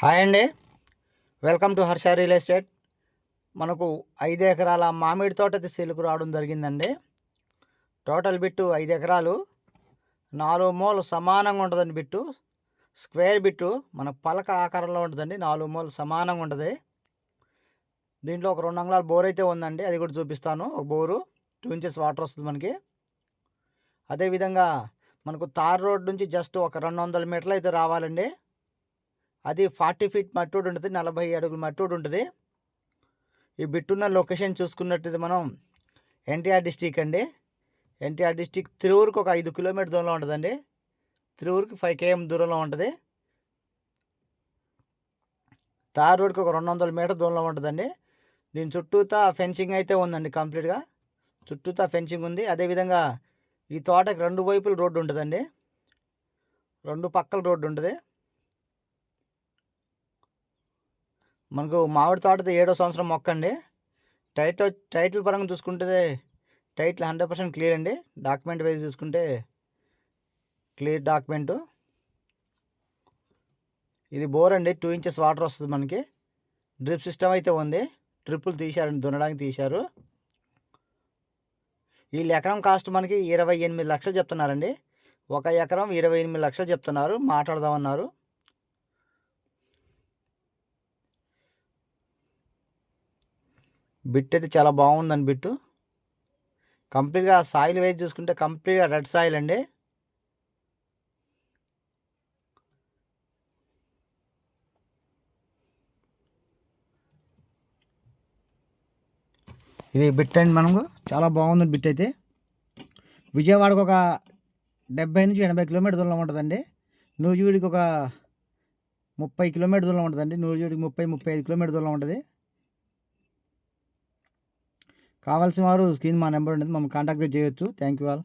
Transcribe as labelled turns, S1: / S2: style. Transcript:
S1: Hi అండి. Welcome to Harsha real estate. మనకు ఐదు ఎకరాల మామిడి తోట అయితే సేలుకు రావడం జరిగిందండి. టోటల్ బిట్టు ఐదు ఎకరాలు. నాలుగు మూలు సమానంగా ఉంటుందండి బిట్టు. స్క్వేర్ బిట్టు మన పలక ఆకారంలో ఉంటుందండి. నాలుగు మూలు సమానంగా ఉంటుంది. దీంట్లో ఒక రెండు అంగుళాల బోర్ అయితే ఉందండి. అది కూడా చూపిస్తాను. ఒక బోరు టూ ఇంచెస్ వాటర్ వస్తుంది మనకి. అదేవిధంగా మనకు తార్ రోడ్ నుంచి జస్ట్ ఒక రెండు వందల మీటర్లు అయితే రావాలండి. అది ఫార్టీ ఫీట్ మట్టోడు ఉంటుంది నలభై అడుగుల మట్టోడు ఉంటుంది. ఈ బిట్టున్న లొకేషన్ చూసుకున్నట్టయితే మనం ఎన్టీఆర్ డిస్టిక్ అండి. ఎన్టీఆర్ డిస్టిక్ తిరువురుకి ఒక ఐదు కిలోమీటర్ దూరంలో ఉంటుందండి. తిరువురుకి ఫైవ్ కేఎం దూరంలో ఉంటుంది. తార్ రోడ్కి ఒక రెండు వందల మీటర్ దూరంలో ఉంటుందండి. దీని చుట్టూతా ఫెన్సింగ్ అయితే ఉందండి కంప్లీట్గా. చుట్టూతా ఫెన్సింగ్ ఉంది. అదేవిధంగా ఈ తోటకి రెండు వైపులు రోడ్డు ఉంటుందండి. రెండు పక్కల రోడ్డు ఉంటుంది. మనకు మామిడి తోటది ఏడో సంవత్సరం మొక్క అండి. టైటిల్ టైటిల్ పరంగా చూసుకుంటే టైటిల్ హండ్రెడ్ పర్సెంట్ క్లియర్ అండి. డాక్యుమెంట్ వైజ్ చూసుకుంటే క్లియర్ డాక్యుమెంటు ఇది బోర్ అండి. టూ ఇంచెస్ వాటర్ వస్తుంది మనకి. డ్రిప్ సిస్టమ్ అయితే ఉంది. ట్రిప్పులు తీశారండి. దున్నడానికి తీశారు. వీళ్ళు ఎకరం కాస్ట్ మనకి ఇరవై ఎనిమిది లక్షలు చెప్తున్నారండి. ఒక ఎకరం ఇరవై ఎనిమిది లక్షలు చెప్తున్నారు. మాట్లాడదామన్నారు. బిట్ అయితే చాలా బాగుందండి బిట్టు. కంప్లీట్గా సాయిల్ వేసి చూసుకుంటే కంప్లీట్గా రెడ్ సాయిల్ అండి. ఇది బిట్ అండి మనకు చాలా బాగుంది బిట్ అయితే. విజయవాడకు ఒక డెబ్బై నుంచి ఎనభై కిలోమీటర్ దూరంలో ఉంటుందండి. నూజివీడికి ఒక ముప్పై కిలోమీటర్ దూరంలో ఉంటుందండి. నూజివీడికి ముప్పై ముప్పై ఐదు కిలోమీటర్ దూరంలో ఉంటుంది. కావాల్సిన వారు స్క్రీన్ మా నెంబర్ ఉంటుంది మమ్మల్ని కాంటాక్ట్ చేయొచ్చు. Thank you all